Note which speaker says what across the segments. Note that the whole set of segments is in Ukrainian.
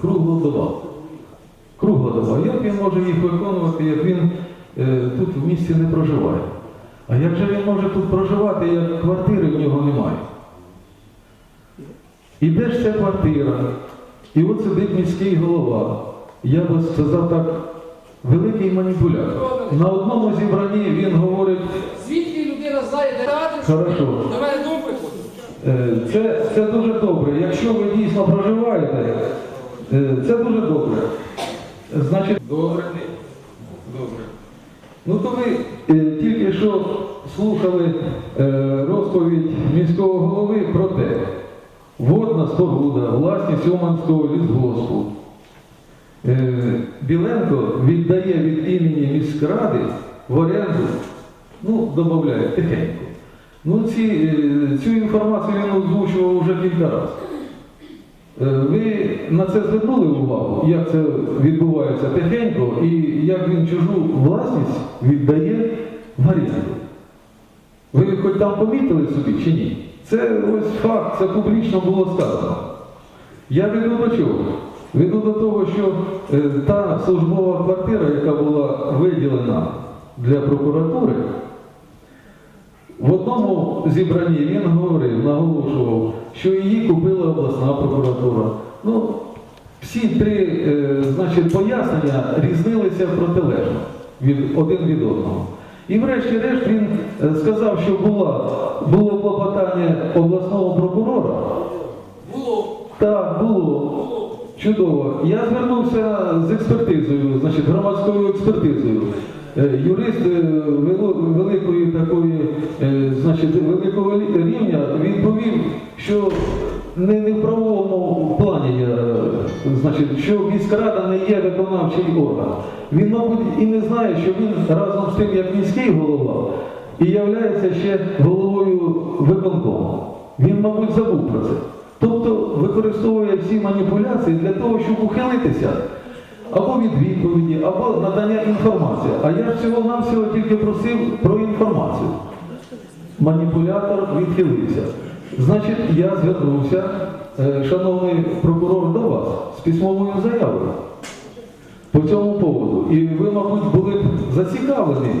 Speaker 1: круглодоба. Круглодоба. Як він може їх виконувати, як він е, тут в місті не проживає? А як же він може тут проживати, як квартири в нього немає? І де ж ця квартира? І от сидить міський голова. Я би сказав так, великий маніпулятор. На одному зібранні він говорить,
Speaker 2: Звідки людина знає, де
Speaker 1: Хорошо.
Speaker 2: до мене дом?
Speaker 1: Е, Це, це дуже добре. Якщо ви дійсно проживаєте, це дуже добре. Значить, добре. Добре. Ну то ви е, тільки що слухали е, розповідь міського голови про те, водна споруда, власність Уманського лісгоспу. Е, Біленко віддає від імені міськради в оренду, ну, додає тихенько. Ну, ці, е, цю інформацію він озвучував вже кілька разів. Е, Ви на це звернули увагу, як це відбувається тихенько і як він чужу власність віддає в оренду? Ви хоч там помітили собі чи ні? Це ось факт, це публічно було сказано. Я веду до чого? Веду до того, що е, та службова квартира, яка була виділена для прокуратури, в одному зібранні він говорив, наголошував, що її купила обласна прокуратура. Ну, всі три е, значить, пояснення різнилися протилежно від, один від одного. І врешті-решт він е, сказав, що була, було клопотання обласного прокурора.
Speaker 2: Було.
Speaker 1: Так, було. Чудово. Я звернувся з експертизою, значить, громадською експертизою. Е, Юрист е, великої такої, е, значить, великого рівня відповів, що не, не в правовому плані, я, значить, що міськрада не є виконавчий орган. Він, мабуть, і не знає, що він разом з тим, як міський голова, і являється ще головою виконкому. Він, мабуть, забув про це. Тобто використовує всі маніпуляції для того, щоб ухилитися або від відповіді, або надання інформації. А я всього-навсього тільки просив про інформацію. Маніпулятор відхилився. Значить, я звернувся, е, шановний прокурор, до вас з письмовою заявою по цьому поводу. І ви, мабуть, були б зацікавлені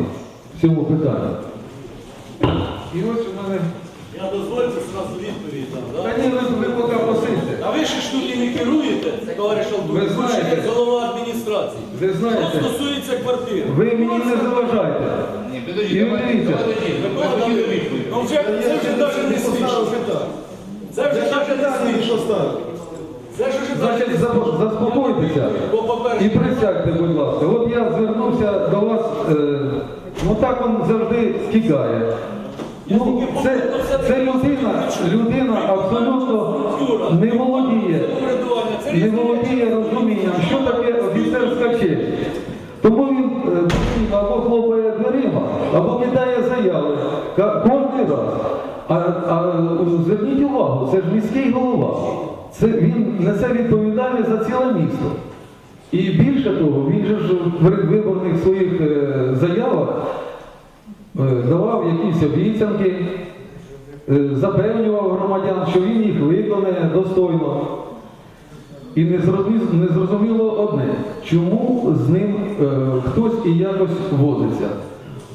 Speaker 1: в цьому питанні. І ось у мене.
Speaker 3: Я дозвольте зразу відповідь дам.
Speaker 1: Та ні, ви, поки посидьте.
Speaker 3: А ви ще ж тут і не керуєте, товариш Алтур,
Speaker 1: Ви
Speaker 3: ви ж
Speaker 1: знаєте.
Speaker 3: голова адміністрації.
Speaker 1: Ви
Speaker 3: Що стосується квартир?
Speaker 1: ви мені не заважайте.
Speaker 4: Ні,
Speaker 1: І
Speaker 4: підождіть,
Speaker 1: ви
Speaker 4: давайте,
Speaker 1: дивіться.
Speaker 4: давайте, ні, ви
Speaker 3: Данилович,
Speaker 4: відповідь.
Speaker 3: Ну вже, це вже навіть не смішно. Це вже навіть не смішно. Це ж вже
Speaker 1: Значить, за- заспокойтеся
Speaker 3: Бо,
Speaker 1: і
Speaker 3: по-перше,
Speaker 1: присядьте, будь ласка. От я звернувся до вас, е, ну так він завжди стікає. Ну, це, це людина, людина абсолютно не володіє, не володіє розумінням, що таке офіцерська честь. Тому він е, або хлопає дверима, або кидає заяви кожен раз. А, а зверніть увагу, це ж міський голова. Це він несе відповідальність за ціле місто. І більше того, він же ж в передвиборних своїх е, заявах е, якісь обіцянки, е, запевнював громадян, що він їх виконає достойно. І не зрозуміло, не зрозуміло одне, чому з ним е, хтось і якось возиться.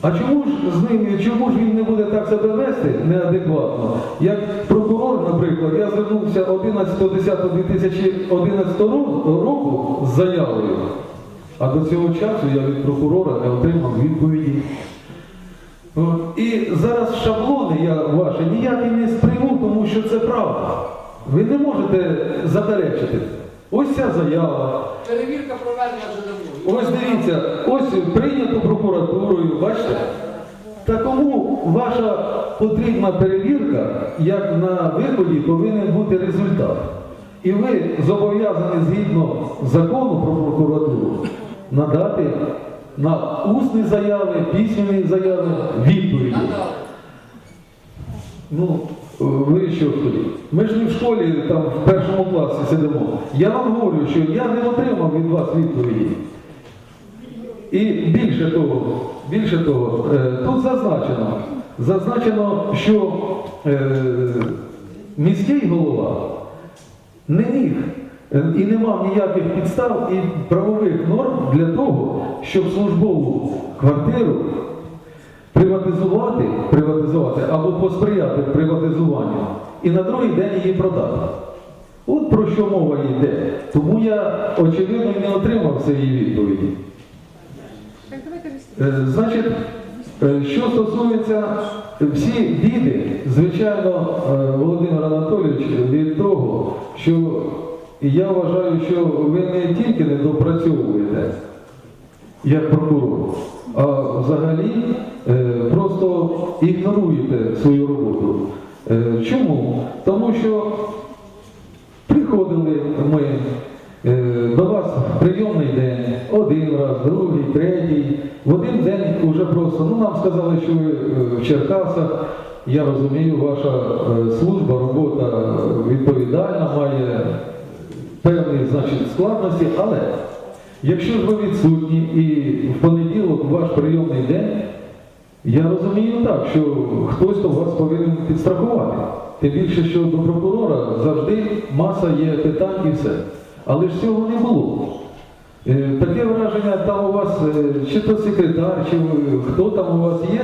Speaker 1: А чому ж з ним, чому ж він не буде так себе вести неадекватно? Як прокурор, наприклад, я звернувся 11.10.2011 року з заявою, а до цього часу я від прокурора не отримав відповіді. От. І зараз шаблони я ваші ніякі не сприйму, тому що це правда. Ви не можете заперечити. Ось ця заява.
Speaker 2: Перевірка проведена вже давно.
Speaker 1: Ось дивіться, ось прийнято прокуратурою, бачите? Та кому ваша потрібна перевірка, як на виході повинен бути результат. І ви зобов'язані згідно закону про прокуратуру надати на усні заяви, письмені заяви відповіді. Ну, ви що тоді? Ми ж не в школі там в першому класі сидимо. Я вам говорю, що я не отримав від вас відповіді. І більше того, більше того, е, тут зазначено, зазначено, що е, міський голова не міг І не мав ніяких підстав і правових норм для того, щоб службову квартиру приватизувати, приватизувати або посприяти приватизуванню і на другий день її продати. От про що мова йде. Тому я, очевидно, не отримав цієї відповіді. Е, Значить, е, що стосується всі біди, звичайно, е, Володимир Анатолійович, від того, що я вважаю, що ви не тільки не допрацьовуєте як прокурор, а взагалі е, просто ігноруєте свою роботу. Е, Чому? Тому що Приходили ми е, до вас в прийомний день, один раз, другий, третій. В один день вже просто, ну нам сказали, що ви в Черкасах. Я розумію, ваша служба, робота відповідальна, має певні значить, складності, але якщо ж ви відсутні і в понеділок ваш прийомний день, я розумію так, що хтось то вас повинен підстрахувати. Тим більше, що до прокурора завжди маса є питань і все. Але ж цього не було. Е, Таке враження там у вас, е, чи то секретар, чи хто там у вас є,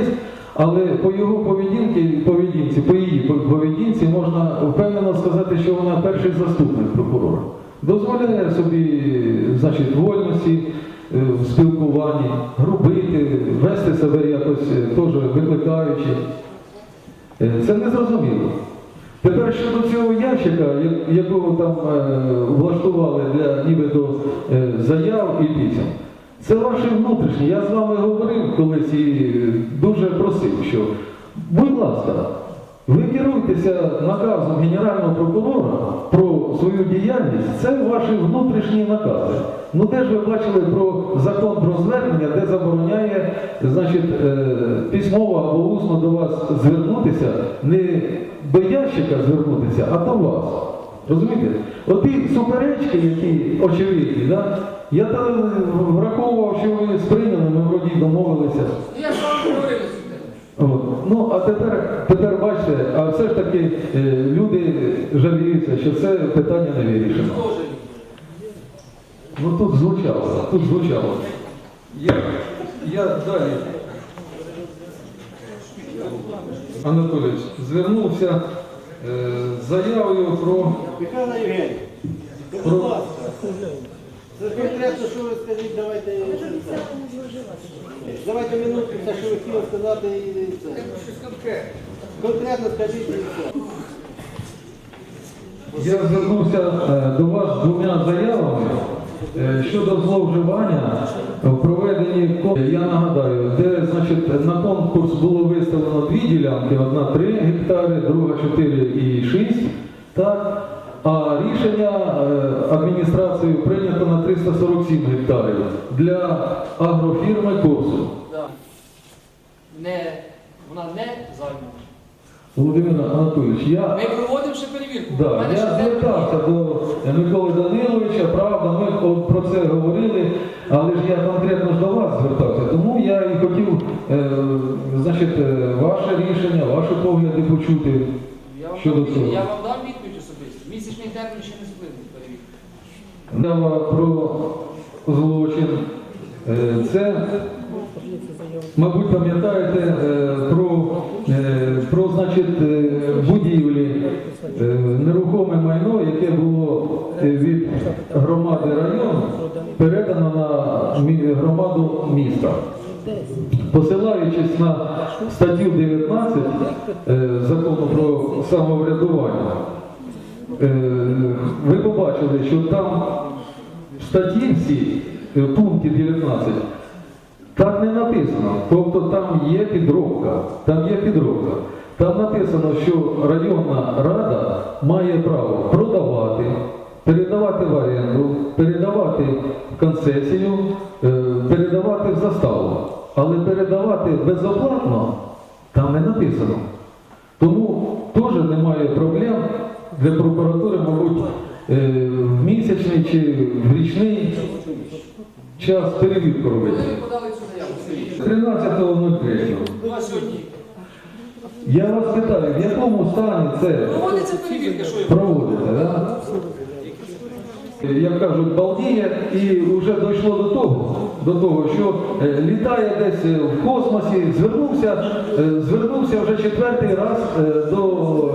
Speaker 1: але по його поведінці, поведінці, по її поведінці можна впевнено сказати, що вона перший заступник прокурора. Дозволяє собі, значить, вольності е, в спілкуванні, грубити, вести себе якось е, теж викликаючи. Е, Це не зрозуміло. Тепер щодо цього ящика, якого там влаштували для нібито заяв і пісень, це ваше внутрішнє. Я з вами говорив колись і дуже просив, що, будь ласка, ви керуйтеся наказом Генерального прокурора про свою діяльність, це ваші внутрішні накази. Ну де ж ви бачили про закон про звернення, де забороняє значить, е, письмово або усно до вас звернутися, не до ящика звернутися, а до вас. Розумієте? От ті суперечки, які очевидні, да? я там враховував, що ви сприйняли, ми вроді домовилися.
Speaker 2: Ну, Я з вами говорив на цю тему.
Speaker 1: От. Ну, а тепер, тепер бачите, а все ж таки е, люди жаліються, що це питання не вирішено. Ну тут звучало, тут звучало. Я, я далі. Анатолійович, звернувся е, з заявою про
Speaker 4: Михайло Євгенійович,
Speaker 1: Про-
Speaker 4: це конкретно, що ви скажіть, давайте. Давайте минутку, все, що ви хотіли сказати, і це. Конкретно скажіть і все.
Speaker 1: Я звернувся е, до вас з двома заявами е, щодо зловживання в проведенні Я нагадаю, де значить, на конкурс було виставлено дві ділянки: одна 3 гектари, друга 4,6. Так? А рішення адміністрацією прийнято на 347 гектарів для агрофірми Корсу.
Speaker 2: Да. Не, вона не займана.
Speaker 1: Володимир Анатолійович, я
Speaker 2: Ми проводимо ще перевірку. У
Speaker 1: Да,
Speaker 2: мене
Speaker 1: я
Speaker 2: ще
Speaker 1: звертався до Миколи Даниловича, правда, ми от про це говорили, але ж я конкретно ж до вас звертався. Тому я і хотів е, значить, е, ваше рішення, ваші погляди почути.
Speaker 2: Я вам,
Speaker 1: Щодо
Speaker 2: дам,
Speaker 1: цього.
Speaker 2: я вам дам відповідь особисто. Місячний термін ще.
Speaker 1: Мова про злочин. Е, Це, мабуть, пам'ятаєте е, про, е, про значить, будівлі, нерухоме майно, яке було від громади району передано на громаду міста. Посилаючись на статтю 19 е, закону про самоврядування, ви побачили, що там в статті е, в пункті 19, так не написано. Тобто там є підробка. Там є підробка. Там написано, що районна рада має право продавати, передавати в оренду, передавати в концесію, е, передавати в заставу. Але передавати безоплатно там не написано. Тому теж немає проблем для прокуратури, мабуть, е, в місячний чи в річний час перевірку робити.
Speaker 2: Коли ви подали цю заяву?
Speaker 1: 13.03.
Speaker 2: Ну а сьогодні?
Speaker 1: Я вас питаю, в якому стані це
Speaker 2: Проводиться перевірка, що я
Speaker 1: проводите? Да? як кажуть, балдіє, і вже дійшло до того, до того, що е, літає десь е, в космосі, звернувся, е, звернувся вже четвертий раз до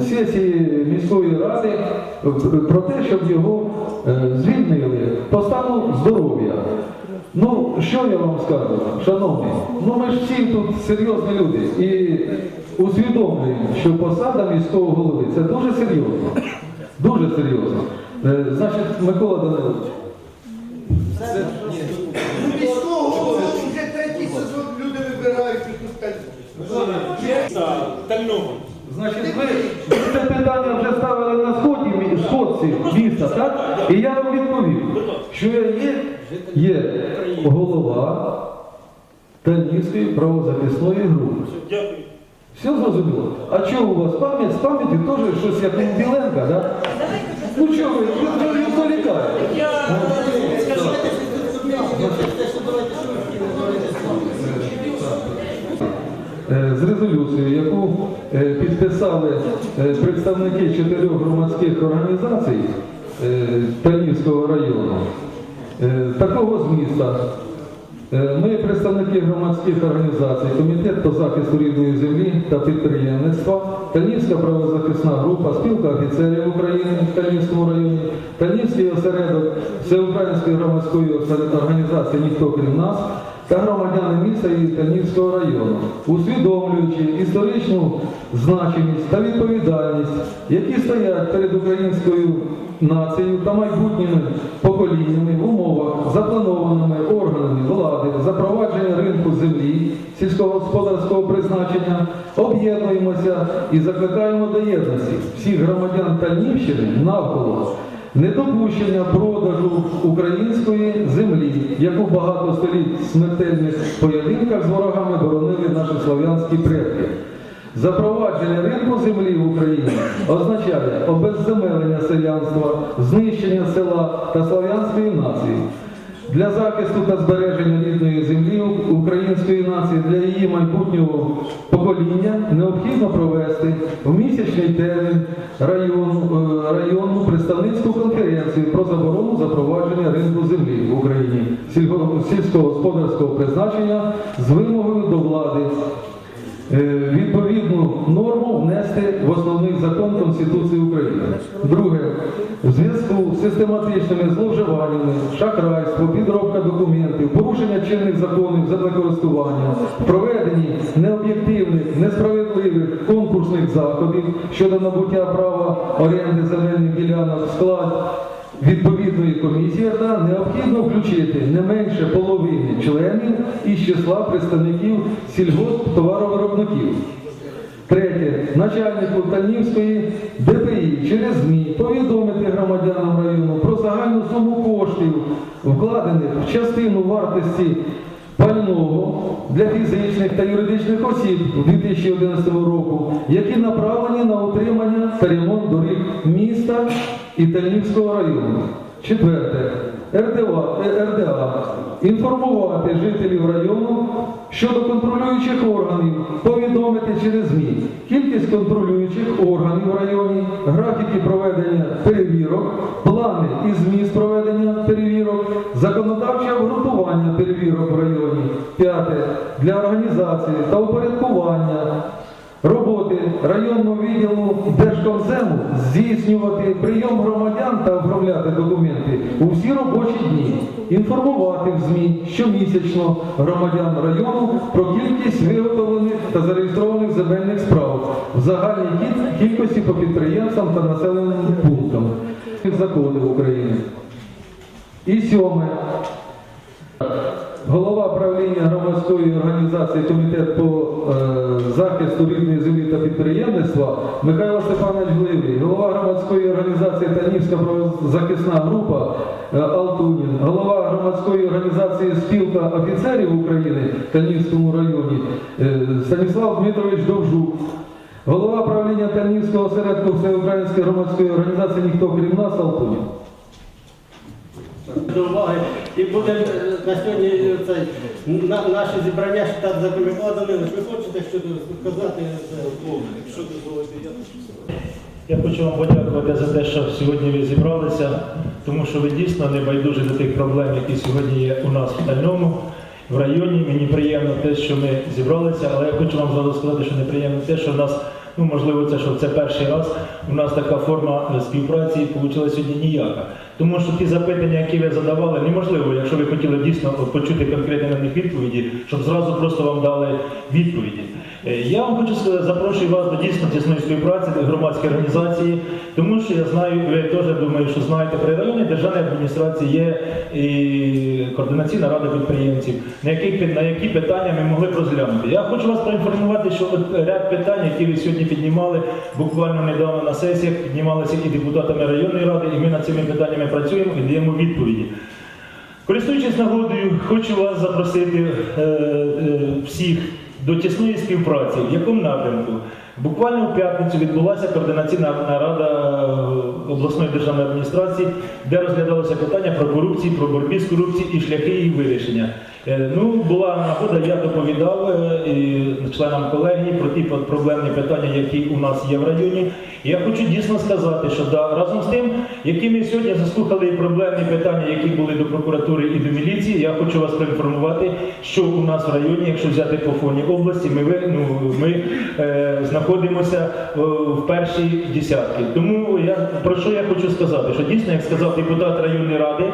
Speaker 1: сесії міської ради про те, щоб його звільнили по стану здоров'я. Ну, що я вам скажу, шановні? Ну ми ж всі тут серйозні люди і усвідомлюємо, що посада міського голови це дуже серйозно. Дуже серйозно. Значить, Микола Данилович, значить, ви ви це питання вже ставили на сході, мі- сходці міста, так? І я вам відповів, що я є, є голова Тернівської правозахисної групи.
Speaker 5: Дякую.
Speaker 1: Все зрозуміло? А чого у вас пам'ять? З пам'яті теж щось як у Біленка, да? Ну чого ви, ви, ви відволікаєте?
Speaker 5: Я скажу,
Speaker 1: Е, з резолюцією, яку е, підписали е, представники чотирьох громадських організацій Танівського району, е, такого зміста. Ми, представники громадських організацій, Комітет по захисту рідної землі та підприємництва, Танівська правозахисна група, спілка офіцерів України в Танівському районі, Танівський осередок Всеукраїнської громадської організації Ніхто крім нас та громадяни міста і Танівського району, усвідомлюючи історичну значимість та відповідальність, які стоять перед українською нацією та майбутніми поколіннями в умовах, запланованими органами влади, запровадження ринку землі, сільськогосподарського призначення, об'єднуємося і закликаємо до єдності всіх громадян Танівщини навколо недопущення продажу української землі, яку багато століть в смертельних поєдинках з ворогами боронили наші слов'янські предки. Запровадження ринку землі в Україні означає обезземелення селянства, знищення села та слов'янської нації. Для захисту та збереження рідної землі української нації для її майбутнього покоління необхідно провести в місячний термін районну, е, районну представницьку конференцію про заборону запровадження ринку землі в Україні сільськогосподарського призначення з вимогою до влади відповідну норму внести в основний закон Конституції України. Друге, в зв'язку з систематичними зловживаннями, шахрайство, підробка документів, порушення чинних законів землекористування, проведені необ'єктивних, несправедливих конкурсних заходів щодо набуття права оренди земельних ділянок склад відповідної комісії та необхідно включити не менше половини членів із числа представників сільгосптоваровиробників. Третє. Начальнику Танівської ДПІ через ЗМІ повідомити громадянам району про загальну суму коштів, вкладених в частину вартості пального для фізичних та юридичних осіб 2011 року, які направлені на утримання та ремонт доріг міста і Тальнівського району. Четверте. РДА, е, РДА інформувати жителів району щодо контролюючих органів, повідомити через ЗМІ кількість контролюючих органів в районі, графіки проведення перевірок, плани і зміст проведення перевірок, законодавче обґрунтування перевірок в районі. П'яте. Для організації та упорядкування роботи районного відділу Держкомзему здійснювати прийом громадян та оформляти документи у всі робочі дні, інформувати в ЗМІ щомісячно громадян району про кількість виготовлених та зареєстрованих земельних справ в загальній кількості по підприємствам та населеним пунктам законів України. І сьоме. Голова правління громадської організації Комітет по е, захисту рідної землі та підприємництва Михайло Степанович Гливрій, голова громадської організації Танівська правозахисна група е, Алтунін, голова громадської організації Спілка офіцерів України в Танівському районі е, Станіслав Дмитрович Довжук, голова правління Танівського осередку Всеукраїнської громадської організації Ніхто крім нас Алтунін.
Speaker 6: До уваги і будемо е, на сьогодні е, цей, на, наше зібрання штат закріплене. Ви хочете щось сказати?
Speaker 5: Якщо дозволите, я
Speaker 7: Я хочу вам подякувати за те, що сьогодні ви зібралися.
Speaker 5: тому що ви дійсно не байдужі до тих проблем, які сьогодні є у нас в Тальному, в районі. Мені приємно те, що ми зібралися, але я хочу вам зразу сказати, що неприємно те, що нас, ну можливо, це що це перший раз. У нас така форма е, співпраці вийшла сьогодні ніяка. Тому що ті запитання, які ви задавали, неможливо, якщо ви хотіли дійсно почути конкретні на них відповіді, щоб зразу просто вам дали відповіді. Е, Я вам хочу запрошую вас до дійсно тісної співпраці громадської організації, тому що я знаю, ви теж думаю, що знаєте, при районній державній адміністрації є і координаційна рада підприємців, на які, на які питання ми могли б розглянути. Я хочу вас проінформувати, що ряд питань, які ви сьогодні піднімали, буквально недавно на сесіях піднімалися і депутатами районної ради, і ми над цими питаннями працюємо і даємо відповіді. Користуючись нагодою, хочу вас запросити е, е, всіх до тісної співпраці. В якому напрямку? Буквально в п'ятницю відбулася координаційна нарада е, обласної державної адміністрації, де розглядалося питання про корупцію, про боротьбу з корупцією і шляхи її вирішення. Е, Ну, була нагода, я доповідав е, членам колегії про ті проблемні питання, які у нас є в районі. І я хочу дійсно сказати, що да, разом з тим, які ми сьогодні заслухали проблемні питання, які були до прокуратури і до міліції, я хочу вас проінформувати, що у нас в районі, якщо взяти по фоні області, ми, ну, ми е, знаходимося е, в першій десятці. Тому я про що я хочу сказати, що дійсно, як сказав депутат районної ради,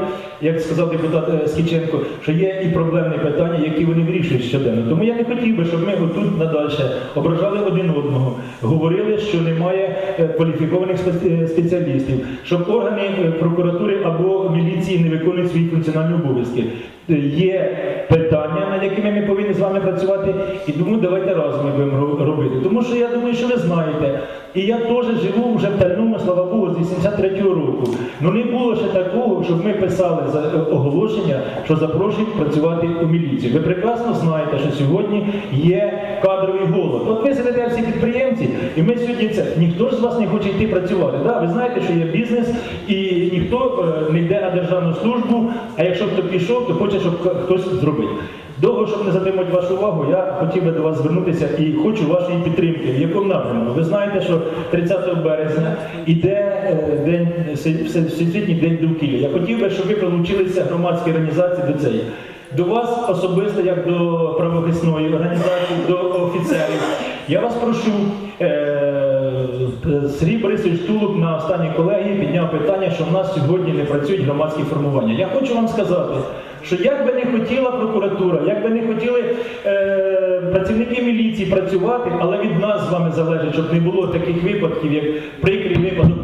Speaker 5: як сказав депутат Скіченко, що є і проблемні питання, які вони вирішують щоденно. Тому я не хотів би, щоб ми отут надальше ображали один одного, говорили, що немає е, кваліфікованих е, спеціалістів, щоб органи е, прокуратури або міліції не виконують свої функціональні обов'язки. Є питання, над якими ми повинні з вами працювати, і тому давайте разом ми будемо робити. Тому що я думаю, що ви знаєте, і я теж живу вже в Тальному, слава Богу, з 83-го року. Ну не було ще такого, щоб ми писали е, оголошення, що запрошують працювати у міліцію. Ви прекрасно знаєте, що сьогодні є кадровий голод. От ви сидите всі підприємці, і ми сьогодні це ніхто ж з вас не хоче йти працювати. Да? Ви знаєте, що є бізнес, і ніхто е, не йде на державну службу. А якщо хто пішов, то хоче, щоб хтось зробив. Довго, щоб не затримати вашу увагу, я хотів би до вас звернутися і хочу вашої підтримки. В якому напрямку? Ви знаєте, що 30 березня іде е, день Всесвітній день довкілля. Я хотів би, щоб ви долучилися громадські організації до цієї. До вас особисто, як до правоохисної організації, до офіцерів. Я вас прошу, е, Сергій Борисович Тулуб на останній колегії підняв питання, що в нас сьогодні не працюють громадські формування. Я хочу вам сказати, що як би не хотіла прокуратура, як би не хотіли е, працівники міліції працювати, але від нас з вами залежить, щоб не було таких випадків, як прикрий випадок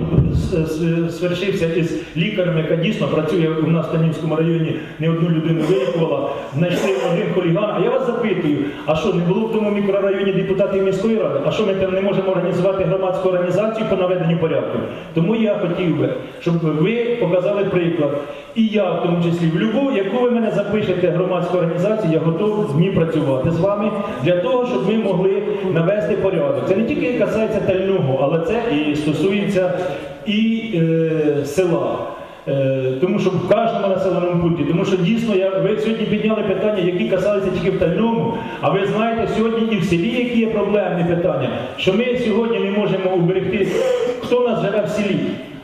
Speaker 5: свершився із лікарем, яка дійсно працює у нас в Танівському районі, не одну людину вилікувала, знайшли один хуліган. А я вас запитую, а що не було в тому мікрорайоні депутатів міської ради? А що ми там не можемо організувати громадську організацію по наведенню порядку? Тому я хотів би, щоб ви показали приклад. І я, в тому числі, в любу, яку ви мене запишете громадську організацію, я готовий з ній працювати з вами для того, щоб ми могли навести порядок. Це не тільки касається тального, але це і стосується і е, села. Е, Тому що в кожному населеному пункті, тому що дійсно я ви сьогодні підняли питання, які касалися тільки в Тальному. А ви знаєте сьогодні і в селі, які є проблемні питання, що ми сьогодні не можемо уберегти, хто нас живе в селі.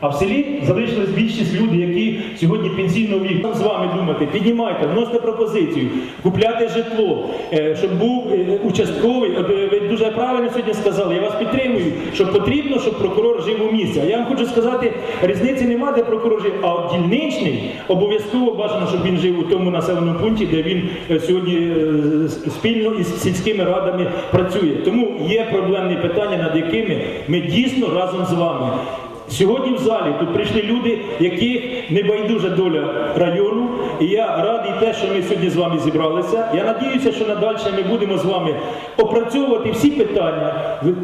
Speaker 5: А в селі залишилась більшість людей, які сьогодні пенсійного віку. З вами думати, піднімайте, вносите пропозицію, купляти житло, е, щоб був е, участковий. Е, Ви дуже правильно сьогодні сказали, я вас підтримую, що потрібно, щоб прокурор жив у місті. А я вам хочу сказати, різниці нема, де прокурор жив, а дільничний обов'язково бажано, щоб він жив у тому населеному пункті, де він сьогодні спільно із сільськими радами працює. Тому є проблемні питання, над якими ми дійсно разом з вами. Сьогодні в залі тут прийшли люди, яких не байдужа доля району. І я радий те, що ми сьогодні з вами зібралися. Я надіюся, що надальше ми будемо з вами опрацьовувати всі питання.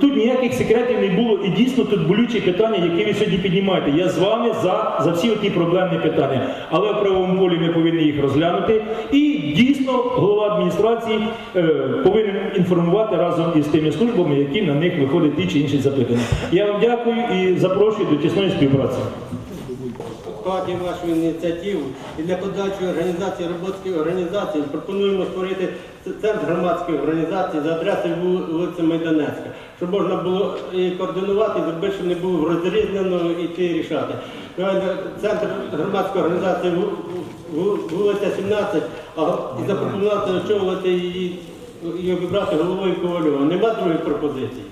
Speaker 5: Тут ніяких секретів не було, і дійсно тут болючі питання, які ви сьогодні піднімаєте. Я з вами за, за всі ті проблемні питання. Але в правовому полі ми повинні їх розглянути. І дійсно голова адміністрації е, повинен інформувати разом із тими службами, які на них виходять ті чи інші запитання. Я вам дякую і запрошую до тісної співпраці.
Speaker 6: складі вашу ініціативу і для подальшої організації роботської організації пропонуємо створити центр громадської організації за адресою вул- вулиця Майданецька, щоб можна було і координувати, зробити, щоб не було розрізнено і ті рішати. Центр громадської організації ву- ву- вулиця 17, а запропонувати очолити її і обібрати головою Ковальова. Нема других пропозицій.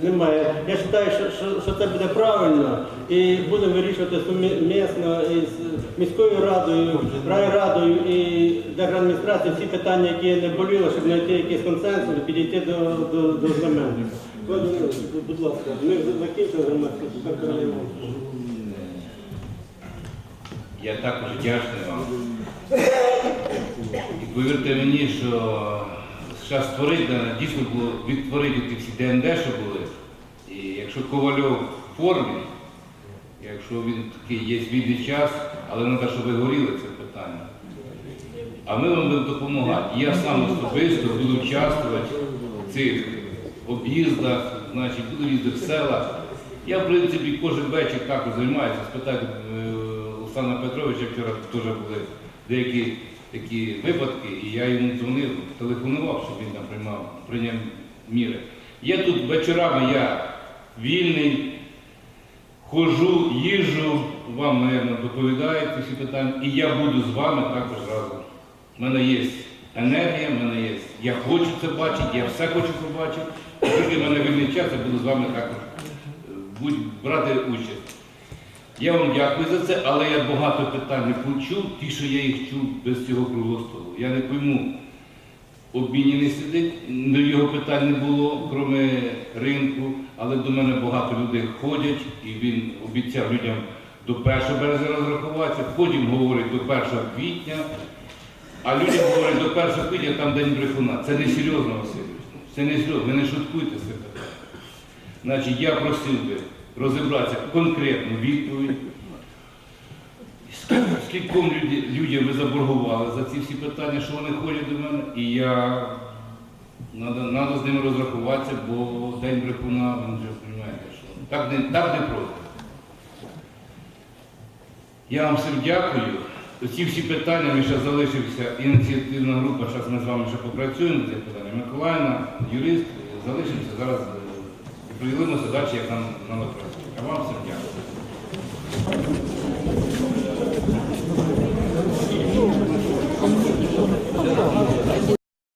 Speaker 6: Немає. Я вважаю, що, що, що це буде правильно і будемо вирішувати сумісно із міською радою, райрадою і держадміністрацією всі питання, які не боліли, щоб знайти якийсь консенсус підійти до, до, до знаменника. Будь ласка, ми закінчили громадську передаємо.
Speaker 7: Я також вдячний вам. І повірте мені, що зараз створити, дійсно було відтворити ті всі ДНД, що були. Якщо Ковальов в формі, якщо він такий є вільний час, але треба, щоб ви горіли це питання. А ми вам будемо допомагати. Я сам особисто буду участвувати в цих об'їздах, значить, буду їздити в села. Я, в принципі, кожен вечір також займаюся. Спитайте е, Олександра Петровича, вчора теж були деякі такі випадки, і я йому дзвонив, телефонував, щоб він там приймав, прийняв міри. Я тут вечорами я вільний, Хожу, їжджу, вам, мабуть, доповідаю ці питання, і я буду з вами також разом. У мене є енергія, в мене є. Я хочу це бачити, я все хочу побачити. Тільки в мене вільний час, я буду з вами також е, брати участь. Я вам дякую за це, але я багато питань не почув, ті, що я їх чув без цього круглого столу. Я не пойму, обміні не сидить, його питань не було, крім ринку, але до мене багато людей ходять, і він обіцяв людям до 1 березня розрахуватися, потім говорить до 1 квітня, а людям говорять до 1 квітня там день брехуна. Це не серйозно, Васильович. Це не серйозно, ви не шуткуйте питанням. Значить, я просив би розібратися конкретну відповідь. Скільком людям ви заборгували за ці всі питання, що вони ходять до мене, і я треба з ними розрахуватися, бо день брехуна, ви вже розумієте, що так не, так не просто. Я вам всім дякую. Ці всі питання, ми ще залишився ініціативна група, зараз ми з вами ще попрацюємо цим питанням. Миколаївна, юрист, залишимося зараз, е, поділимося далі, як нам треба працювати.